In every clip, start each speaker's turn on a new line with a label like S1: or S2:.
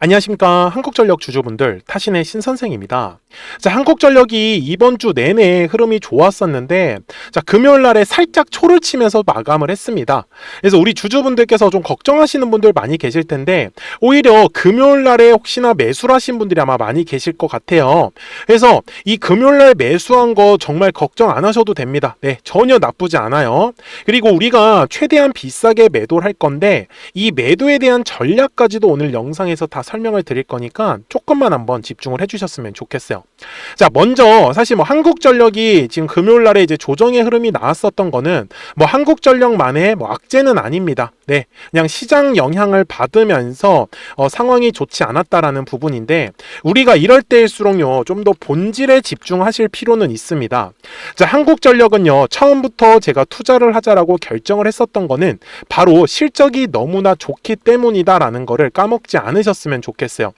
S1: 안녕하십니까 한국전력 주주분들 타신의 신선생입니다. 자 한국전력이 이번 주 내내 흐름이 좋았었는데 자 금요일 날에 살짝 초를 치면서 마감을 했습니다. 그래서 우리 주주분들께서 좀 걱정하시는 분들 많이 계실 텐데 오히려 금요일 날에 혹시나 매수를 하신 분들이 아마 많이 계실 것 같아요. 그래서 이 금요일 날 매수한 거 정말 걱정 안 하셔도 됩니다. 네 전혀 나쁘지 않아요. 그리고 우리가 최대한 비싸게 매도를 할 건데 이 매도에 대한 전략까지도 오늘 영상에서 다 설명을 드릴 거니까 조금만 한번 집중을 해주셨으면 좋겠어요. 자, 먼저 사실 뭐 한국전력이 지금 금요일 날에 이제 조정의 흐름이 나왔었던 거는 뭐 한국전력만의 뭐 악재는 아닙니다. 네, 그냥 시장 영향을 받으면서 어, 상황이 좋지 않았다라는 부분인데 우리가 이럴 때일수록요 좀 더 본질에 집중하실 필요는 있습니다. 자, 한국전력은요 처음부터 제가 투자를 하자라고 결정을 했었던 거는 바로 실적이 너무나 좋기 때문이다라는 거를 까먹지 않으셨으면 좋겠어요.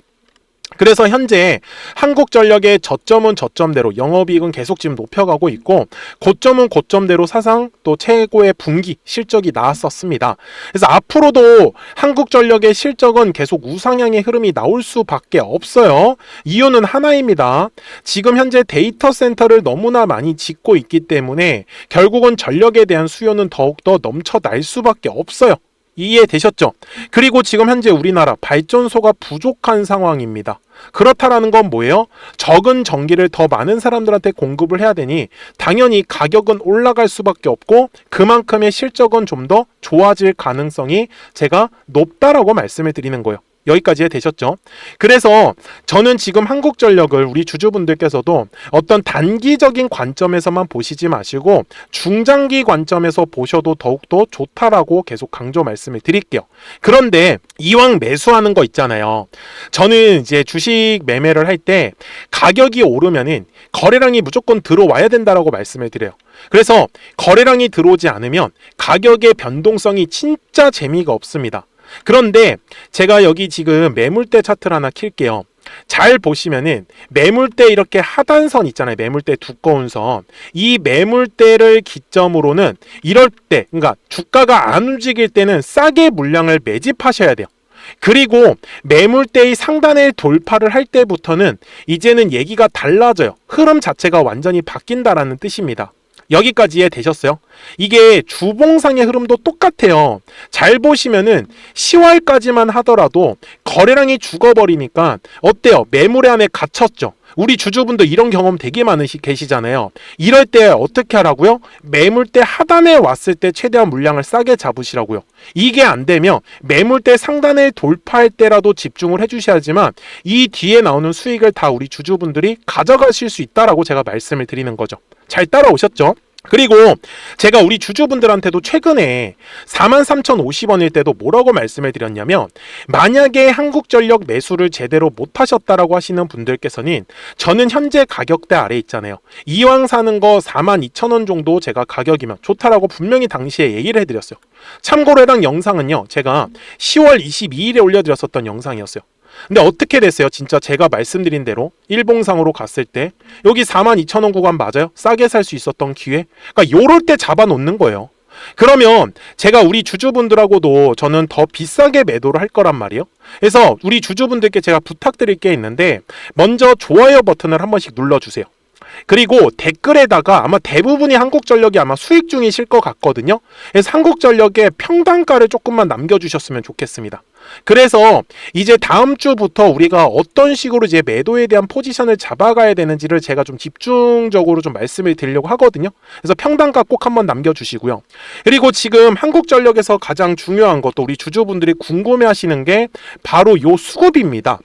S1: 그래서 현재 한국전력의 저점은 저점대로 영업이익은 계속 지금 높여가고 있고 고점은 고점대로 사상 또 최고의 분기 실적이 나왔었습니다. 그래서 앞으로도 한국전력의 실적은 계속 우상향의 흐름이 나올 수밖에 없어요. 이유는 하나입니다. 지금 현재 데이터 센터를 너무나 많이 짓고 있기 때문에 결국은 전력에 대한 수요는 더욱더 넘쳐날 수밖에 없어요. 이해되셨죠? 그리고 지금 현재 우리나라 발전소가 부족한 상황입니다. 그렇다라는 건 뭐예요? 적은 전기를 더 많은 사람들한테 공급을 해야 되니 당연히 가격은 올라갈 수밖에 없고 그만큼의 실적은 좀 더 좋아질 가능성이 제가 높다라고 말씀을 드리는 거예요. 여기까지 되셨죠? 그래서 저는 지금 한국전력을 우리 주주분들께서도 어떤 단기적인 관점에서만 보시지 마시고 중장기 관점에서 보셔도 더욱더 좋다라고 계속 강조 말씀을 드릴게요. 그런데 이왕 매수하는 거 있잖아요. 저는 이제 주식 매매를 할 때 가격이 오르면은 거래량이 무조건 들어와야 된다라고 말씀을 드려요. 그래서 거래량이 들어오지 않으면 가격의 변동성이 진짜 재미가 없습니다. 그런데 제가 여기 지금 매물대 차트를 하나 킬게요. 잘 보시면은 매물대 이렇게 하단선 있잖아요. 매물대 두꺼운 선. 이 매물대를 기점으로는 이럴 때, 그러니까 주가가 안 움직일 때는 싸게 물량을 매집하셔야 돼요. 그리고 매물대의 상단을 돌파를 할 때부터는 이제는 얘기가 달라져요. 흐름 자체가 완전히 바뀐다라는 뜻입니다. 여기까지 이해되셨어요? 이게 주봉상의 흐름도 똑같아요. 잘 보시면은 10월까지만 하더라도 거래량이 죽어버리니까 어때요? 매물에 안에 갇혔죠. 우리 주주분도 이런 경험 되게 많으시 계시잖아요. 이럴 때 어떻게 하라고요? 매물대 하단에 왔을 때 최대한 물량을 싸게 잡으시라고요. 이게 안 되면 매물대 상단을 돌파할 때라도 집중을 해주셔야지만 이 뒤에 나오는 수익을 다 우리 주주분들이 가져가실 수 있다라고 제가 말씀을 드리는 거죠. 잘 따라오셨죠? 그리고 제가 우리 주주분들한테도 최근에 43,050원일 때도 뭐라고 말씀을 드렸냐면 만약에 한국전력 매수를 제대로 못 하셨다라고 하시는 분들께서는 저는 현재 가격대 아래 있잖아요. 이왕 사는 거 42,000원 정도 제가 가격이면 좋다라고 분명히 당시에 얘기를 해드렸어요. 참고로 해당 영상은요. 제가 10월 22일에 올려드렸었던 영상이었어요. 근데 어떻게 됐어요? 진짜 제가 말씀드린 대로 일봉상으로 갔을 때 여기 42,000원 구간 맞아요? 싸게 살 수 있었던 기회? 그러니까 요럴 때 잡아 놓는 거예요. 그러면 제가 우리 주주분들하고도 저는 더 비싸게 매도를 할 거란 말이에요. 그래서 우리 주주분들께 제가 부탁드릴 게 있는데 먼저 좋아요 버튼을 한 번씩 눌러주세요. 그리고 댓글에다가 아마 대부분이 한국전력이 아마 수익 중이실 것 같거든요. 그래서 한국전력의 평단가를 조금만 남겨주셨으면 좋겠습니다. 그래서 이제 다음 주부터 우리가 어떤 식으로 이제 매도에 대한 포지션을 잡아가야 되는지를 제가 좀 집중적으로 좀 말씀을 드리려고 하거든요. 그래서 평단가 꼭 한번 남겨주시고요. 그리고 지금 한국전력에서 가장 중요한 것도 우리 주주분들이 궁금해하시는 게 바로 요 수급입니다.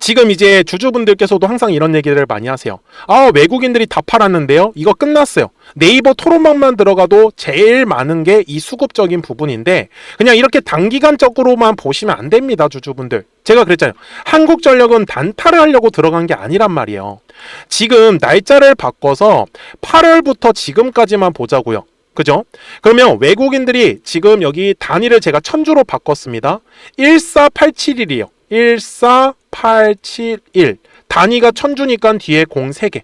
S1: 지금 이제 주주분들께서도 항상 이런 얘기를 많이 하세요. 아, 외국인들이 다 팔았는데요. 이거 끝났어요. 네이버 토론방만 들어가도 제일 많은 게 이 수급적인 부분인데 그냥 이렇게 단기간적으로만 보시면 안 됩니다, 주주분들. 제가 그랬잖아요. 한국전력은 단타를 하려고 들어간 게 아니란 말이에요. 지금 날짜를 바꿔서 8월부터 지금까지만 보자고요. 그죠? 그러면 외국인들이 지금 여기 단위를 제가 천주로 바꿨습니다. 14871이에요. 14871. 단위가 천주니까 뒤에 공 3개.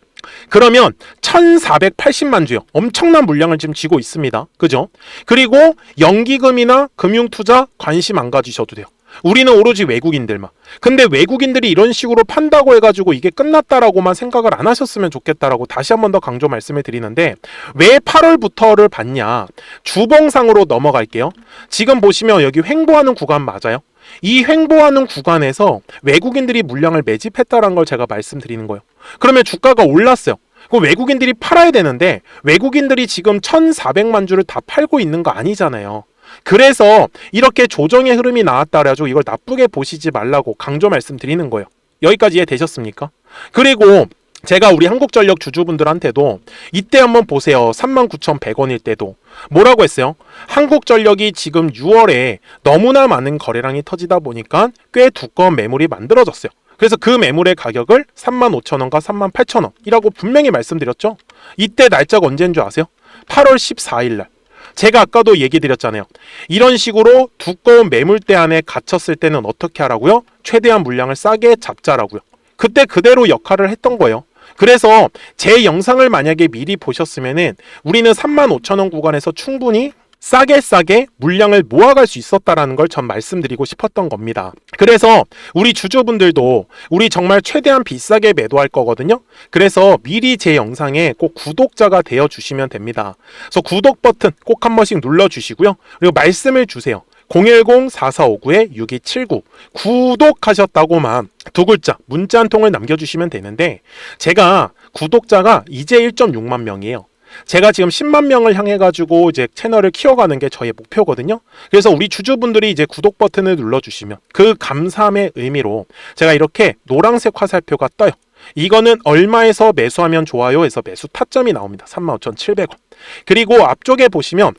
S1: 그러면 1480만 주요. 엄청난 물량을 지금 쥐고 있습니다. 그죠? 그리고 연기금이나 금융투자 관심 안 가지셔도 돼요. 우리는 오로지 외국인들만. 근데 외국인들이 이런 식으로 판다고 해가지고 이게 끝났다라고만 생각을 안 하셨으면 좋겠다라고 다시 한 번 더 강조 말씀을 드리는데 왜 8월부터를 봤냐? 주봉상으로 넘어갈게요. 지금 보시면 여기 횡보하는 구간 맞아요? 이 횡보하는 구간에서 외국인들이 물량을 매집했다라는 걸 제가 말씀드리는 거예요. 그러면 주가가 올랐어요. 그럼 외국인들이 팔아야 되는데 외국인들이 지금 1,400만 주를 다 팔고 있는 거 아니잖아요. 그래서 이렇게 조정의 흐름이 나왔다 그래가지고 이걸 나쁘게 보시지 말라고 강조 말씀드리는 거예요. 여기까지 이해되셨습니까? 그리고 제가 우리 한국전력 주주분들한테도 이때 한번 보세요. 39,100원일 때도 뭐라고 했어요? 한국전력이 지금 6월에 너무나 많은 거래량이 터지다 보니까 꽤 두꺼운 매물이 만들어졌어요. 그래서 그 매물의 가격을 35,000원과 38,000원이라고 분명히 말씀드렸죠. 이때 날짜가 언제인 줄 아세요? 8월 14일 날. 제가 아까도 얘기 드렸잖아요. 이런 식으로 두꺼운 매물대 안에 갇혔을 때는 어떻게 하라고요? 최대한 물량을 싸게 잡자라고요. 그때 그대로 역할을 했던 거예요. 그래서 제 영상을 만약에 미리 보셨으면은 우리는 35,000원 구간에서 충분히 싸게 싸게 물량을 모아갈 수 있었다라는 걸 전 말씀드리고 싶었던 겁니다. 그래서 우리 주주분들도 우리 정말 최대한 비싸게 매도할 거거든요. 그래서 미리 제 영상에 꼭 구독자가 되어 주시면 됩니다. 그래서 구독 버튼 꼭 한 번씩 눌러 주시고요. 그리고 말씀을 주세요. 010-4459-6279 구독하셨다고만 두 글자 문자 한 통을 남겨주시면 되는데 제가 구독자가 이제 1.6만 명이에요. 제가 지금 10만 명을 향해 가지고 이제 채널을 키워가는 게 저의 목표거든요. 그래서 우리 주주분들이 이제 구독 버튼을 눌러주시면 그 감사함의 의미로 제가 이렇게 노란색 화살표가 떠요. 이거는 얼마에서 매수하면 좋아요 해서 매수 타점이 나옵니다. 35,700원. 그리고 앞쪽에 보시면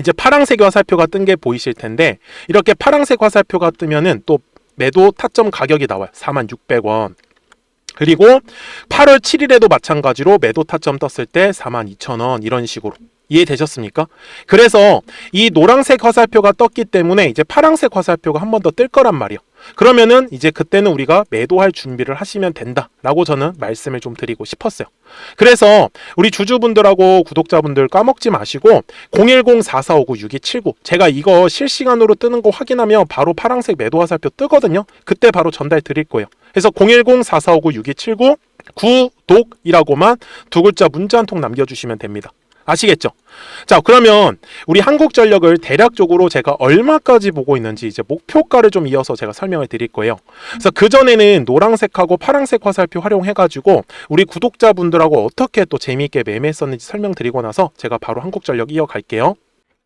S1: 이제 파랑색 화살표가 뜬 게 보이실 텐데 이렇게 파랑색 화살표가 뜨면은 또 매도 타점 가격이 나와요. 46,600원. 그리고 8월 7일에도 마찬가지로 매도 타점 떴을 때 42,000원 이런 식으로 이해되셨습니까? 그래서 이 노란색 화살표가 떴기 때문에 이제 파란색 화살표가 한 번 더 뜰 거란 말이에요. 그러면은 이제 그때는 우리가 매도할 준비를 하시면 된다라고 저는 말씀을 좀 드리고 싶었어요. 그래서 우리 주주분들하고 구독자분들 까먹지 마시고 010-4459-6279 제가 이거 실시간으로 뜨는 거 확인하면 바로 파란색 매도 화살표 뜨거든요. 그때 바로 전달 드릴 거예요. 그래서 010-4459-6279 구독이라고만 두 글자 문자 한 통 남겨주시면 됩니다. 아시겠죠? 자, 그러면 우리 한국전력을 대략적으로 제가 얼마까지 보고 있는지 이제 목표가를 좀 이어서 제가 설명을 드릴 거예요. 그래서 그전에는 노란색하고 파란색 화살표 활용해가지고 우리 구독자분들하고 어떻게 또 재미있게 매매했었는지 설명드리고 나서 제가 바로 한국전력 이어갈게요.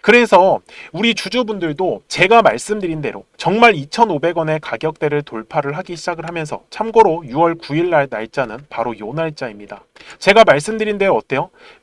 S1: 그래서 우리 주주분들도 제가 말씀드린 대로 정말 2,500원의 가격대를 돌파를 하기 시작을 하면서 참고로 6월 9일 날 날짜는 바로 요 날짜입니다. 제가 말씀드린 대로 어때요?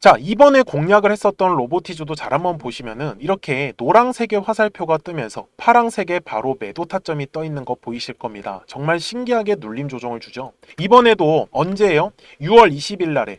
S1: 자, 이번에 공략을 했었던 로보티즈도 잘 한번 보시면은 이렇게 노란색의 화살표가 뜨면서 파란색의 바로 매도 타점이 떠 있는 거 보이실 겁니다. 정말 신기하게 눌림 조정을 주죠. 이번에도 언제예요? 6월 20일 날에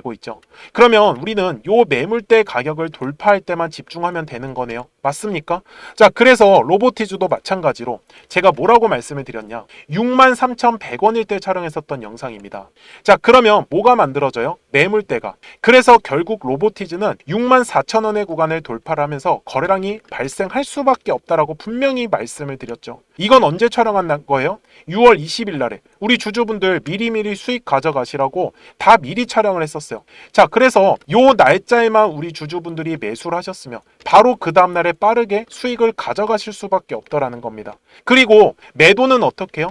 S1: 고 있죠. 그러면 우리는 요 매물대 가격을 돌파할 때만 집중하면 되는 거네요. 맞습니까? 자, 그래서 로보티즈도 마찬가지로 제가 뭐라고 말씀을 드렸냐? 63,100원일 때 촬영했었던 영상입니다. 자, 그러면 뭐가 만들어져요? 매물대가. 그래서 결국 로보티즈는 64,000원의 구간을 돌파를 하면서 거래량이 발생할 수밖에 없다라고 분명히 말씀을 드렸죠. 이건 언제 촬영한 거예요? 6월 20일 날에 우리 주주분들 미리미리 수익 가져가시라고 다 미리 촬영을 했었어요. 자, 그래서 요 날짜에만 우리 주주분들이 매수를 하셨으면 바로 그 다음 날에 빠르게 수익을 가져가실 수밖에 없더라는 겁니다. 그리고 매도는 어떻게 해요?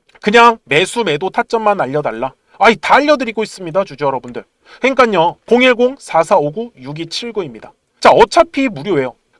S1: 그냥 매수 매도 타점만 알려달라. 아이 다 알려드리고 있습니다 주주 여러분들. 그러니까요 010-4459-6279입니다. 자 어차피 무료예요.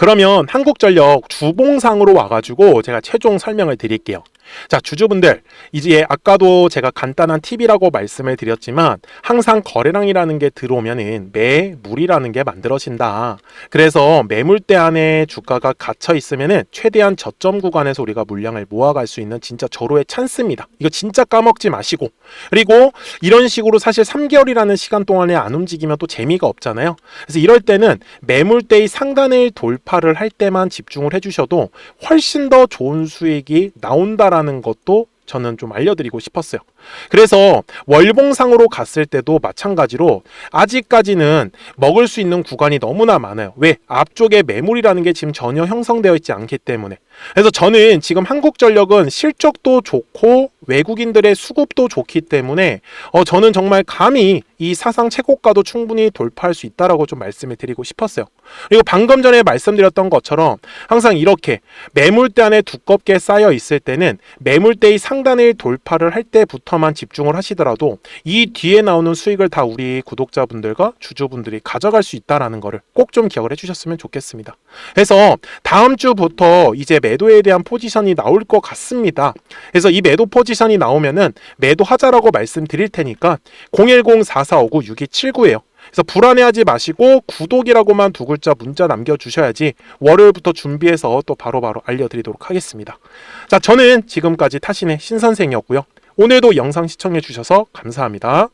S1: 그러면 한국전력 주봉상으로 와가지고 제가 최종 설명을 드릴게요. 자, 주주분들, 이제 아까도 제가 간단한 팁이라고 말씀을 드렸지만 항상 거래량이라는 게 들어오면은 매물이라는 게 만들어진다. 그래서 매물대 안에 주가가 갇혀 있으면은 최대한 저점 구간에서 우리가 물량을 모아갈 수 있는 진짜 절호의 찬스입니다. 이거 진짜 까먹지 마시고. 그리고 이런 식으로 사실 3개월이라는 시간 동안에 안 움직이면 또 재미가 없잖아요. 그래서 이럴 때는 매물대의 상단을 돌파 를 할 때만 집중을 해주셔도 훨씬 더 좋은 수익이 나온다라는 것도 저는 좀 알려드리고 싶었어요. 그래서 월봉상으로 갔을 때도 마찬가지로 아직까지는 먹을 수 있는 구간이 너무나 많아요. 왜? 앞쪽에 매물이라는 게 지금 전혀 형성되어 있지 않기 때문에. 그래서 저는 지금 한국전력은 실적도 좋고 외국인들의 수급도 좋기 때문에 어, 저는 정말 감히 이 사상 최고가도 충분히 돌파할 수 있다라고 좀 말씀을 드리고 싶었어요. 그리고 방금 전에 말씀드렸던 것처럼 항상 이렇게 매물대 안에 두껍게 쌓여 있을 때는 매물대의 상단을 돌파를 할 때부터만 집중을 하시더라도 이 뒤에 나오는 수익을 다 우리 구독자분들과 주주분들이 가져갈 수 있다라는 거를 꼭 좀 기억을 해주셨으면 좋겠습니다. 그래서 다음 주부터 이제 매도에 대한 포지션이 나올 것 같습니다. 그래서 이 매도 포지션이 나오면은 매도하자라고 말씀드릴 테니까 010-4459-6279예요. 그래서 불안해하지 마시고 구독이라고만 두 글자 문자 남겨주셔야지 월요일부터 준비해서 또 바로바로 알려드리도록 하겠습니다. 자, 저는 지금까지 타신의 신선생이었고요. 오늘도 영상 시청해주셔서 감사합니다.